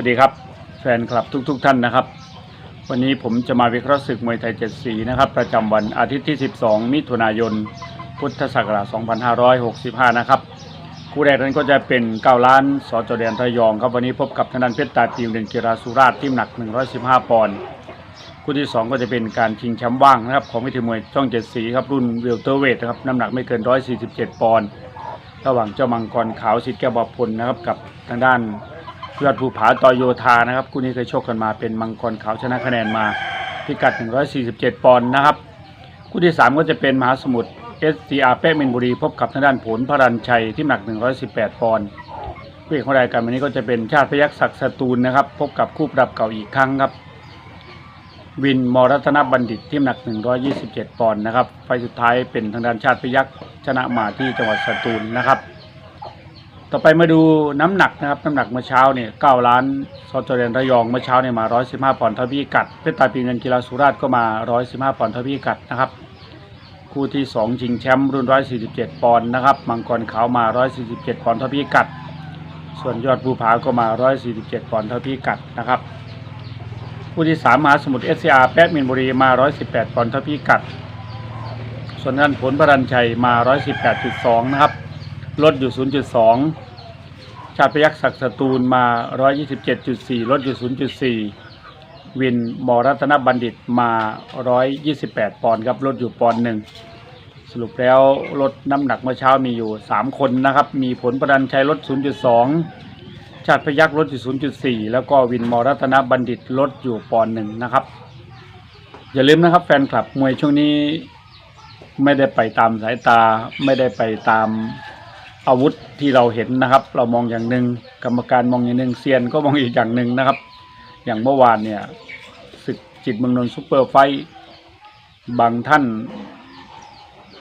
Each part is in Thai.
วัสดีครับ แฟนคลับทุกๆทท่านนะครับ วันนี้ผมจะมาวิเคราะห์ศึกมวยไทยเจ็ดสีนะครับ ประจำวันอาทิตย์ที่ 12 มิถุนายน พุทธศักราช 2565 นะครับ คู่แรกนั้นก็จะเป็น9ล้านสจแดนระยองครับวันนี้พบกับธนันเพชรตาตีมเด่นกีฬาสุราษฎร์ที่หนัก 115 ปอนด์คู่ที่ 2 ก็จะเป็นการชิงแชมป์ว่างนะครับของวิธีมวยช่องเจ็ดสีครับรุ่นเวลเตอร์เวทนะครับน้ำหนักไม่เกิน 147 ปอนด์ระหว่างเจ้ามังกรขาวสิทธิ์แก้วบพลนะครับกับทางด้าน ยอดภูผาต่อโยธานะครับคู่นี้เคยชกกันมาเป็นมังกรขาวชนะคะแนนมา พิกัด 147 ปอนด์นะครับ คู่ที่ 3 ก็จะเป็นมหาสมุทร SCR เป้มินบุรี พบกับทางด้านผลพรัญชัยที่หนัก 118 ปอนด์คู่เอกของรายการวันนี้ก็จะเป็นชาติพยักษ์ศักดิ์สตูลนะครับ พบกับคู่ปรับเก่าอีกครั้งครับ วินมรรัตนบัณฑิตที่หนัก 127 ปอนด์นะครับไฟสุดท้ายเป็นทางด้านชาติพยักษ์ชนะมาที่จังหวัดสตูลนะครับ ต่อไปมาดูน้ำหนักนะครับน้ำหนักเมื่อเช้าเนี่ย9ล้านซอจเรนระยองเมื่อเช้าเนี่ยมา115ปอนด์ท่าพี่กัดเพชรตาปีเงินกีฬาสุราษฎร์ก็มา115ปอนด์ท่าพี่กัดนะครับ คู่ที่2ชิงแชมป์รุ่น147ปอนด์นะครับมังกรขาวมา147ปอนด์ท่าพี่กัด ส่วนยอดภูผาก็มา147ปอนด์ท่าพี่กัดนะครับคู่ที่3มมหาสมุทรเอสซีอาร์แปดมินบุรีมา118ปอนด์ท่าพี่กัด ส่วนด้นผลพรัญชัยมา118.2นะครับ ลดอยู่ 0.2 ชาติพยักษ์ศักดิ์สตูลมา 127.4 ลดอยู่ 0.4 วินมอรัตนบัณฑิตมา 128 ปอนด์ครับ ลดอยู่ปอนด์หนึ่ง สรุปแล้วลดน้ำหนักเมื่อเช้ามีอยู่ 3 คนนะครับ มีผลประดันชัยลด 0.2 ชาติพยักษ์ลดอยู่ 0.4 แล้วก็วินมอรัตนบัณฑิตลดอยู่ปอนด์หนึ่งนะครับ อย่าลืมนะครับแฟนคลับมวยช่วงนี้ไม่ได้ไปตามสายตาไม่ได้ไปตาม อาวุธที่เราเห็นนะครับ เรามองอย่างหนึ่งกรรมการมองอย่างหนึ่งเซียนก็มองอีกอย่างหนึ่งนะครับ อย่างเมื่อวานเนี่ยศึกจิตเมืองนนท์ซุปเปอร์ไฟท์บางท่าน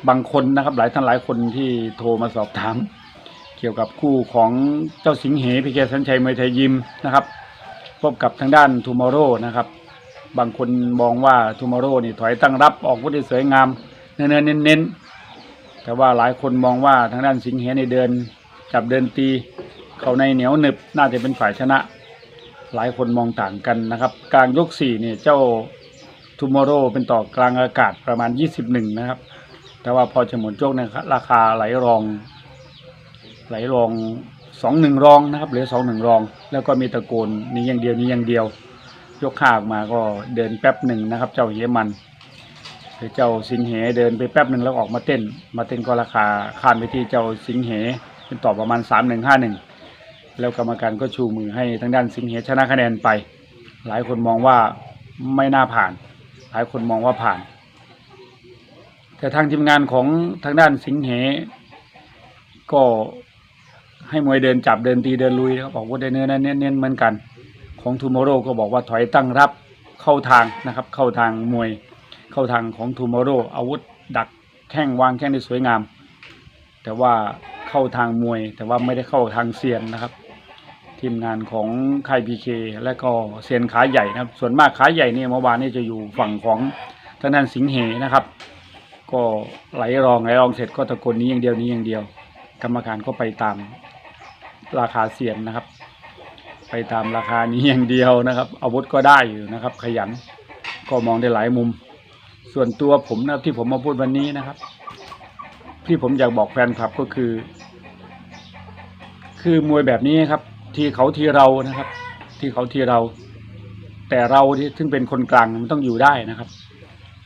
บางคนนะครับ หลายท่านหลายคนที่โทรมาสอบถาม เกี่ยวกับคู่ของเจ้าสิงห์เหพีเคสัญชัยมวยไทยยิมนะครับ พบกับทางด้านทูมอโรนะครับ บางคนมองว่าทูมอโรนี่ถอยตั้งรับออกวุธได้สวยงาม เนื้อๆเน้นๆ แต่ว่าหลายคนมองว่าทางด้านสิงห์เหในเดิน จับเดินตี เขาในเหนียวหนึบน่าจะเป็นฝ่ายชนะ หลายคนมองต่างกันนะครับ กลางยกสี่เนี่ยเจ้าทูมอร์โรเป็นต่อกลางอากาศประมาณ 21 นะครับ แต่ว่าพอจะหมดยกเนี่ยราคาไหลรอง ไหลรองสองหนึ่งรองนะครับเหลือสองหนึ่งรอง แล้วก็มีตะโกนนี้อย่างเดียวนี้อย่างเดียว ยกข้าออกมาก็เดินแป๊บหนึ่งนะครับ เจ้าเฮียมัน เจ้าสิงเหเดินไปแป๊บหนึ่งแล้วออกมาเต้น มาเต้นก็ราคาคานไปที่เจ้าสิงเหเป็นต่อประมาณสามหนึ่งห้าหนึ่งแล้วกรรมการก็ชูมือให้ทางด้านสิงเหชนะคะแนนไป หลายคนมองว่าไม่น่าผ่าน หลายคนมองว่าผ่าน แต่ทางทีมงานของทางด้านสิงเหก็ให้มวยเดินจับเดินตีเดินลุยนะครับบอกว่าได้เนื้อเน้นเน้นๆเหมือนกัน ของทูมอโรก็บอกว่าถอยตั้งรับเข้าทางนะครับ เข้าทางมวย เข้าทางของทูมอร์โรอาวุธดักแข้งวางแข้งได้สวยงาม แต่ว่าเข้าทางมวย แต่ว่าไม่ได้เข้าทางเซียนนะครับ ทีมงานของค่ายพีเคและก็เซียนขาใหญ่นะครับ ส่วนมากขาใหญ่เนี่ยเมื่อวานนี่จะอยู่ฝั่งของทางด้านสิงห์เหนะครับ ก็ไหลรองไหลรองเสร็จก็ตะโกนนี้อย่างเดียวนี้อย่างเดียว กรรมการก็ไปตามราคาเซียนนะครับ ไปตามราคานี้อย่างเดียวนะครับอาวุธก็ได้อยู่นะครับ ขยันก็มองได้หลายมุม ส่วนตัวผมนะที่ผมมาพูดวันนี้นะครับ ที่ผมอยากบอกแฟนคลับก็คือ คือมวยแบบนี้ครับ ที่เขาทีเรานะครับ ที่เขาทีเรา แต่เราที่ซึ่งเป็นคนกลางมันต้องอยู่ได้นะครับ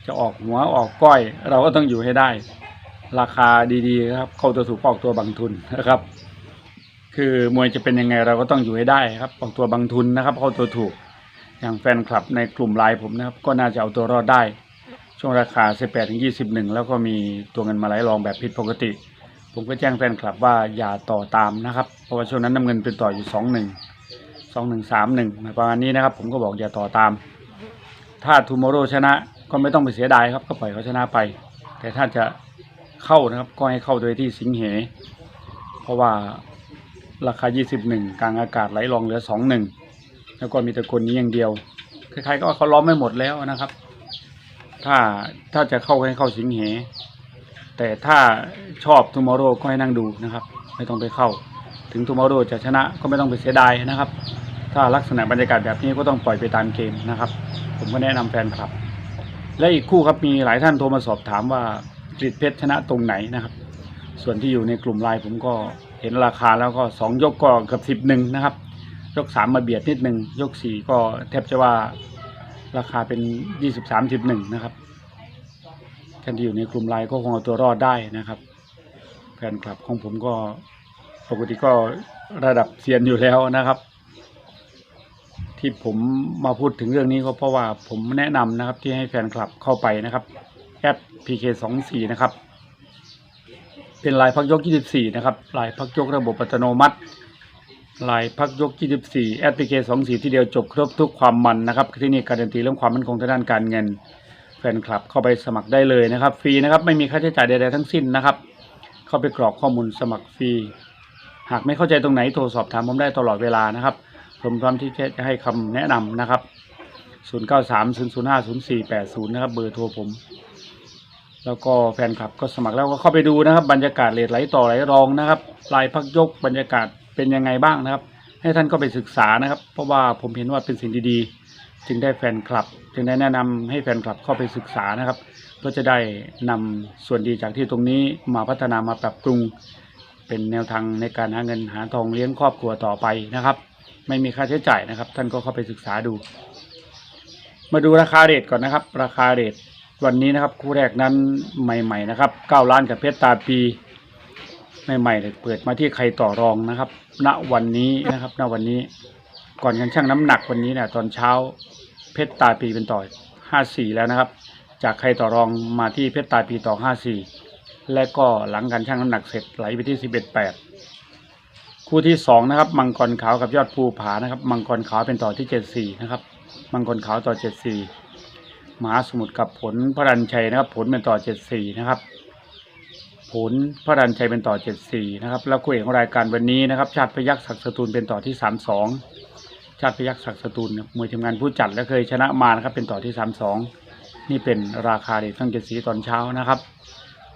จะออกหัวออกก้อย เราก็ต้องอยู่ให้ได้ ราคาดีๆครับ เข้าตัวถูกออกตัวบังทุนนะครับ คือมวยจะเป็นยังไงเราก็ต้องอยู่ให้ได้ครับ ออกตัวบังทุนนะครับ เข้าตัวถูกอย่างแฟนคลับในกลุ่มไลน์ผมนะครับ ก็น่าจะเอาตัวรอดได้ ช่วงราคา 18ถึง21 แล้วก็มีตัวเงินมาไหลรองแบบผิดปกติ ผมก็แจ้งแฟนคลับว่าอย่าต่อตามนะครับ เพราะว่าช่วงนั้นน้ำเงินเป็นต่ออยู่ 21 2131ประมาณนี้นะครับ ผมก็บอกอย่าต่อตาม ถ้าทูมอร์โรชนะก็ไม่ต้องไปเสียดายครับก็ปล่อยเขาชนะไป แต่ถ้าจะเข้านะครับก็ให้เข้าโดยที่สิงเห เพราะว่าราคา 21 กลางอากาศไหลรองเหลือ 21 แล้วก็มีตะกนนี้อย่างเดียวใครๆก็เขาล้อมไม่หมดแล้วนะครับ ถ้าถ้าจะเข้าให้เข้าสิงเห แต่ถ้าชอบทูมอร์โรก็ให้นั่งดูนะครับ ไม่ต้องไปเข้า ถึงทูมอร์โรจะชนะก็ไม่ต้องไปเสียดายนะครับ ถ้าลักษณะบรรยากาศแบบนี้ก็ต้องปล่อยไปตามเกมนะครับ ผมก็แนะนำแฟนคลับ และอีกคู่ครับมีหลายท่านโทรมาสอบถามว่ากรีดเพชรชนะตรงไหนนะครับ ส่วนที่อยู่ในกลุ่มไลน์ผมก็เห็นราคาแล้วก็สองยกก็เกือบสิบหนึ่งนะครับ ยกสามมาเบียดนิดหนึ่งยกสี่ก็แทบจะว่า ราคาเป็นยี่สิบสามสิบหนึ่งนะครับท่านที่อยู่ในกลุ่มไลน์ก็คงเอาตัวรอดได้นะครับแฟนคลับของผมก็ปกติก็ระดับเซียนอยู่แล้วนะครับ ที่ผมมาพูดถึงเรื่องนี้ก็เพราะว่าผมแนะนำนะครับ ที่ให้แฟนคลับเข้าไปนะครับแอด PK24 นะครับ เป็นลายพักยก 24 นะครับลายพักยกระบบอัตโนมัติ ลายพักยก 24 แอด PK24 ที่เดียวจบครบทุกความมันนะครับ ที่นี่การันตีเรื่องความมั่นคงทางด้านการเงิน แฟนคลับเข้าไปสมัครได้เลยนะครับ ฟรีนะครับ ไม่มีค่าใช้จ่ายใดๆทั้งสิ้นนะครับ เข้าไปกรอกข้อมูลสมัครฟรี หากไม่เข้าใจตรงไหนโทรสอบถามผมได้ตลอดเวลานะครับ ผมพร้อมที่จะให้คำแนะนำนะครับ 0930050480 นะครับ เบอร์โทรผม แล้วก็แฟนคลับก็สมัครแล้วก็เข้าไปดูนะครับ บรรยากาศเลทไหลต่อไหลรองนะครับ ลายพักยกบรรยากาศ เป็นยังไงบ้างนะครับ ให้ท่านก็ไปศึกษานะครับ เพราะว่าผมเห็นว่าเป็นสิ่งดีๆ จึงได้แฟนคลับ จึงได้แนะนำให้แฟนคลับเข้าไปศึกษานะครับเพื่อจะได้นำส่วนดีจากที่ตรงนี้มาพัฒนามาปรับปรุง เป็นแนวทางในการหาเงินหาทองเลี้ยงครอบครัวต่อไปนะครับ ไม่มีค่าใช้จ่ายนะครับ ท่านก็เข้าไปศึกษาดู มาดูราคาเรทก่อนนะครับ ราคาเรทวันนี้นะครับคู่แรกนั้นใหม่ ๆ นะครับ9ล้านกับเพชรตาปี ใหม่ๆเลยเปิดมาที่ใครต่อรองนะครับ ณวันนี้นะครับ ณวันนี้ ก่อนกันช่างน้ำหนักวันนี้เนี่ยตอนเช้าเพชรตาปีเป็นต่อ54แล้วนะครับ จากใครต่อรองมาที่เพชรตาปีต่อ54และก็หลังการช่างน้ำหนักเสร็จไหลไปที่11.8คู่ที่สองนะครับ มังกรขาวกับยอดภูผานะครับ มังกรขาวเป็นต่อที่74นะครับ มังกรขาวต่อ74มหาสมุทรกับผลพระรันชัยนะครับ ผลเป็นต่อ74นะครับ ผลพระรันชัยเป็นต่อ 74 นะครับ แล้วคู่เอกของรายการวันนี้นะครับ ชาติพยักษ์ศักดิ์สตูลเป็นต่อที่ 32 ชาติพยักษ์ศักดิ์สตูลมวยทีมงานผู้จัดและเคยชนะมานะครับเป็นต่อที่ 32 นี่เป็นราคาเด็กทั้งเจ็ดสีตอนเช้านะครับ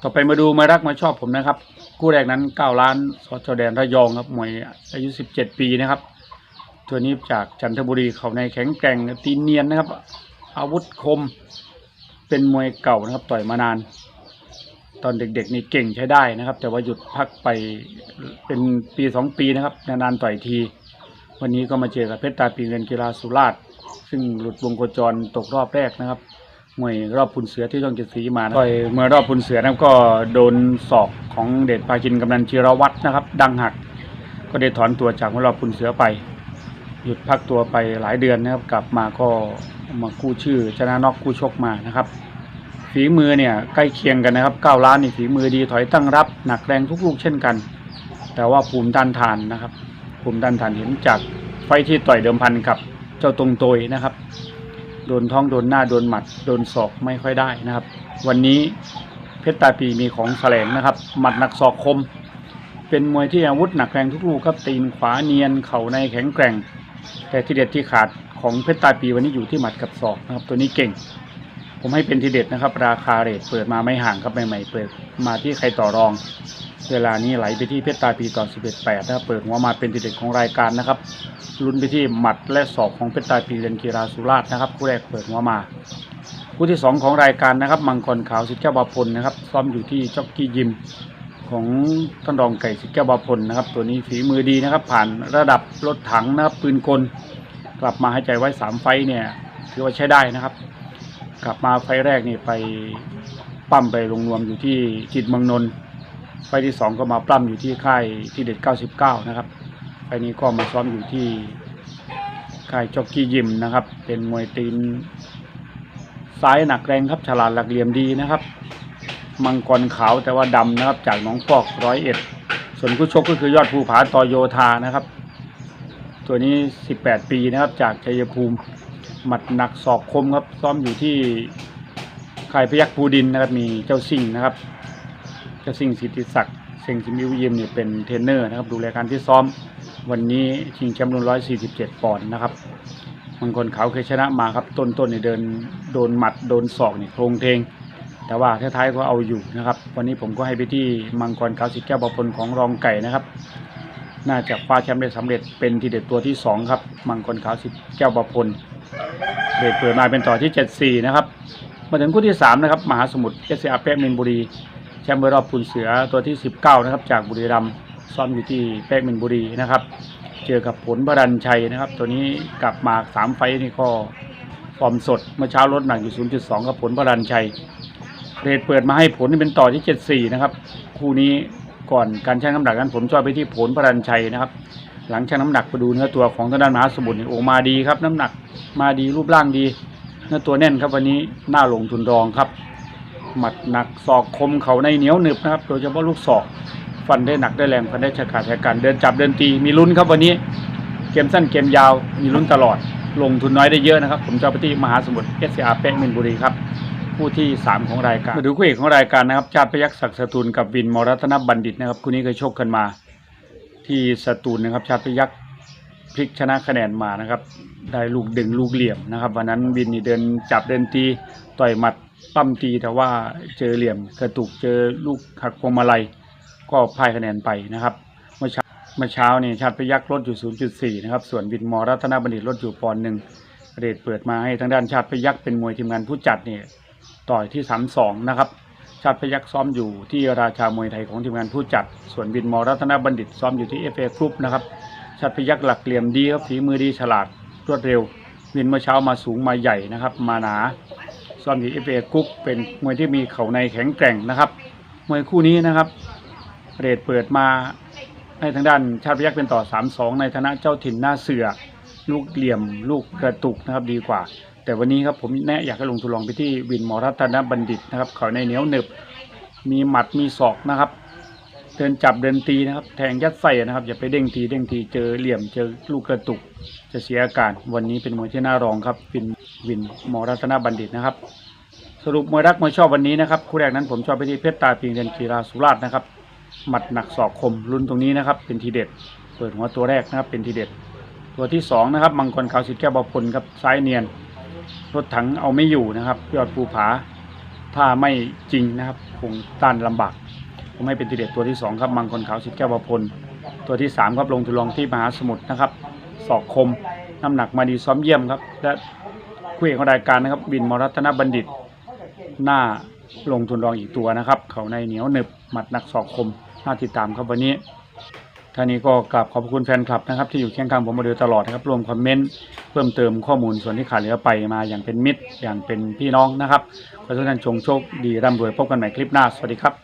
ต่อไปมาดูมารักมาชอบผมนะครับคู่แรกนั้น 9 ล้านสจแดนระยองครับมวยอายุ 17 ปีนะครับตัวนี้จากจันทบุรีเขาในแข็งแกร่งตีเนียนนะครับ อาวุธคมเป็นมวยเก่านะครับต่อยมานาน ตอนเด็กๆนี่เก่งใช้ได้นะครับ แต่ว่าหยุดพักไปเป็นปีสองปีนะครับ นานๆต่อยที วันนี้ก็มาเจอกับเพชรตาปีเงินกีฬาสุราษฎร์ซึ่งหลุดวงโคจรตกรอบแรกนะครับมวยรอบพุนเสือที่ช่องเจ็ดสีมานะต่อยเมื่อรอบพุนเสือนะครับก็โดนศอกของเดชพาคินกำนันจิรวัตรนะครับ ดังหัก ก็ได้ถอนตัวจากรอบพุนเสือไป หยุดพักตัวไปหลายเดือนนะครับ กลับมาก็มากู้ชื่อชนะนอกกู้ชกมานะครับ ฝีมือเนี่ยใกล้เคียงกันนะครับเก้าล้านนี่ฝีมือดีถอยตั้งรับ หนักแรงทุกลูกเช่นกัน แต่ว่าภูมิต้านทานนะครับ ภูมิต้านทานเห็นจากไฟท์ที่ต่อยเดิมพันกับ เจ้าตรงโตยนะครับ โดนท้องโดนหน้าโดนหมัด โดนศอกไม่ค่อยได้นะครับ วันนี้เพชรตาปีมีของแสลงนะครับ หมัดหนักศอกคม เป็นมวยที่อาวุธหนักแรงทุกลูกครับตีนขวาเนียนเข่าในแข็งแกร่ง แต่ที่เด็ดที่ขาดของเพชรตาปีวันนี้อยู่ที่หมัดกับศอกนะครับ ตัวนี้เก่ง ผมให้เป็นทีเด็ดนะครับ ราคาเรทเปิดมาไม่ห่างครับใหม่ๆเปิดมาที่ใครต่อรอง เวลานี้ไหลไปที่เพชรตาปีต่อ 11-8นะครับเปิดหัวมาเป็นทีเด็ดของรายการนะครับลุ้นไปที่หมัดและศอกของเพชรตาปีเรนกีฬาสุราษฎร์นะครับคู่แรกเปิดหัวมาคู่ที่สองของรายการนะครับมังกรขาวสิทธิ์แก้วบาพลนะครับซ้อมอยู่ที่จ็อกกี้ยิมของท่านรองไก่สิทธิ์แก้วบาพลนะครับ ตัวนี้ฝีมือดีนะครับ ผ่านระดับรถถังนะครับปืนกล กลับมาให้ใจไว้สามไฟเนี่ยถือว่าใช้ได้นะครับ กลับมาไฟแรกนี่ไปปั้มไปลงนวมอยู่ที่จิตเมืองนนท์ไฟที่สองก็มาปล้ำอยู่ที่ค่ายที่เด็ด 99 นะครับไฟนี้ก็มาซ้อมอยู่ที่ค่ายจ็อกกี้ยิมนะครับ เป็นมวยตีนซ้ายหนักแรงครับฉลาดหลักเหลี่ยมดีนะครับ มังกรขาวแต่ว่าดำนะครับ จากหนองพอกร้อยเอ็ดส่วนผู้ชกก็คือยอดภูผาตอโยธานะครับ ตัวนี้ 18 ปีนะครับ จากชัยภูมิ หมัดหนักศอกคมครับ ซ้อมอยู่ที่ค่ายพยักภูดินนะครับ มีเจ้าซิ่งนะครับ เจ้าซิ่งสิทธิศักดิ์เซงซิมิวเยมเนี่ยเป็นเทรนเนอร์นะครับดูแลการที่ซ้อมวันนี้ชิงแชมป์รุ่น147ปอนด์นะครับมังกรขาเคยชนะมาครับ ต้นๆเนี่ยเดินโดนหมัดโดนศอกเนี่ยโครงเทง แต่ว่าท้ายๆก็เอาอยู่นะครับ วันนี้ผมก็ให้ไปที่มังกรขาวสิทธิ์แก้วบพลของรองไก่นะครับน่าจะคว้าแชมป์ได้สำเร็จเป็นทีเด็ดตัวที่สองครับ มังกรขาวสิทธิ์แก้วประพล เรทเปิดมาเป็นต่อที่ 74 นะครับ มาถึงคู่ที่ 3 นะครับ มหาสมุทรเอสเซียเปะมินบุรี แชมป์เบอร์รอบปูนเสือตัวที่ 19 นะครับ จากบุรีรัมย์ซ้อมอยู่ที่เปะมินบุรีนะครับ เจอกับผลบรันชัยนะครับ ตัวนี้กลับมาสามไฟต์นี่ก็ฟอร์มสด เมื่อเช้าลดหนักอยู่ 0.2 กับผลบรันชัยเรทเปิดมาให้ผลนี่เป็นต่อที่ 74 นะครับ คู่นี้ก่อนการชั่งน้ำหนักนั้นผมจอยไปที่ผลพรันชัยนะครับ หลังชั่งน้ำหนักไปดูเนื้อตัวของทางด้านมหาสมุทรนี่โอ้มาดีครับน้ำหนักมาดีรูปร่างดี เนื้อตัวแน่นครับวันนี้หน่าลงทุนรองครับ หมัดหนักศอกคมเขาในเหนียวหนึบนะครับ โดยเฉพาะลูกศอกฟันได้หนักได้แรงฟันได้ฉกาจแทกันเดินจับเดินตีมีลุ้นครับวันนี้ เกมสั้นเกมยาวมีลุ้นตลอด ลงทุนน้อยได้เยอะนะครับ ผมจะเอาไปที่มหาสมุทรเอสอาร์เป๊ะมินบุรีครับคู่ที่ 3 ของรายการมาดูคู่เอกของรายการนะครับ ชาติพยักษ์ศักดิ์สตูลกับวินมรัตนบัณฑิตนะครับคู่นี้เคยชกกันมา ที่สตูลนะครับ ชาติพยักษ์พลิกชนะคะแนนมานะครับ ได้ลูกดึงลูกเหลี่ยมนะครับวันนั้นวินนี่เดินจับเดินตีต่อยหมัดปั้มตีแต่ว่าเจอเหลี่ยมกระตุกเจอลูกหักพวงมาลัยก็พ่ายคะแนนไปนะครับ เมื่อเช้าเมื่อเช้านี่ชาติพยักษ์ลดอยู่ 0.4 นะครับ ส่วนวินมอรัตนบัณฑิตลดอยู่ปอนด์หนึ่งเรทเปิดมาให้ทางด้านชาติพยักษ์เป็นมวยทีมงานผู้จัดเนี่ยต่อยที่ 32 นะครับาติพยักษ์ซ้อมอยู่ที่ราชามวยไทยของทีมงานผู้จัด ส่วนวินมอรัตนบัณฑิตซ้อมอยู่ที่ FA กรุ๊ปนะครับ ชาติพยักษ์หลักเหลี่ยมดีครับฝีมือดีฉลาดรวดเร็ววินเมื่อเช้ามาสูงมาใหญ่นะครับ มาหนา ซ้อมอยู่ FA กรุ๊ปเป็นมวยที่มีเข่าในแข็งแกร่งนะครับ มวยคู่นี้นะครับ เรทเปิดมาให้ทางด้านชาติพยักษ์เป็นต่อ 3-2 ในฐานะเจ้าถิ่นหน้าเสือ ลูกเหลี่ยม ลูกกระตุกนะครับดีกว่า แต่วันนี้ครับผมแนะอยากให้ลงทุนลองไปที่วินมอรัตนบัณฑิตนะครับเขาในเหนียวหนึบ มีหมัดมีศอกนะครับ เดินจับเดินตีนะครับ แทงยัดไส้นะครับ อย่าไปเด้งทีเด้งทีเจอเหลี่ยมเจอลูกกระตุก จะเสียอาการ วันนี้เป็นมวยที่น่ารองครับวินวินมอรัตนบัณฑิตนะครับ สรุปมวยรักมวยชอบวันนี้นะครับคู่แรกนั้นผมชอบไปที่เพชรตาปิงเดนกีฬาสุราษฎร์นะครับหมัดหนักศอกคมลุ้นตรงนี้นะครับ เป็นทีเด็ด เปิดหัวตัวแรกนะครับเป็นทีเด็ด ตัวที่สองนะครับมังกรขาวสิทธิ์แก้วบพลครับซ้ายเนียน รถถังเอาไม่อยู่นะครับ ยอดภูผาถ้าไม่จริงนะครับคงต้านลำบากผมให้เป็นทีเด็ดตัวที่สองครับมังกรขาวสิทธิ์แก้วบพลตัวที่สามครับลงทุนลองที่มหาสมุทรนะครับศอกคมน้ำหนักมาดีซ้อมเยี่ยมครับ และคู่เอกของรายการนะครับ บินมรัตนบัณฑิต หน้าลงทุนรองอีกตัวนะครับ เขาในเหนียวหนึบหมัดหนักศอกคมน่าติดตามครับวันนี้ ท่านี้ก็กราบขอบคุณแฟนคลับนะครับที่อยู่เคียงข้างผมมาโดยตลอดนะครับรวมคอมเมนต์เพิ่มเติมข้อมูลส่วนที่ขาดเหลือไปมาอย่างเป็นมิตรอย่างเป็นพี่น้องนะครับขอให้ทุกท่านจงโชคดีร่ำรวยพบกันใหม่คลิปหน้าสวัสดีครับ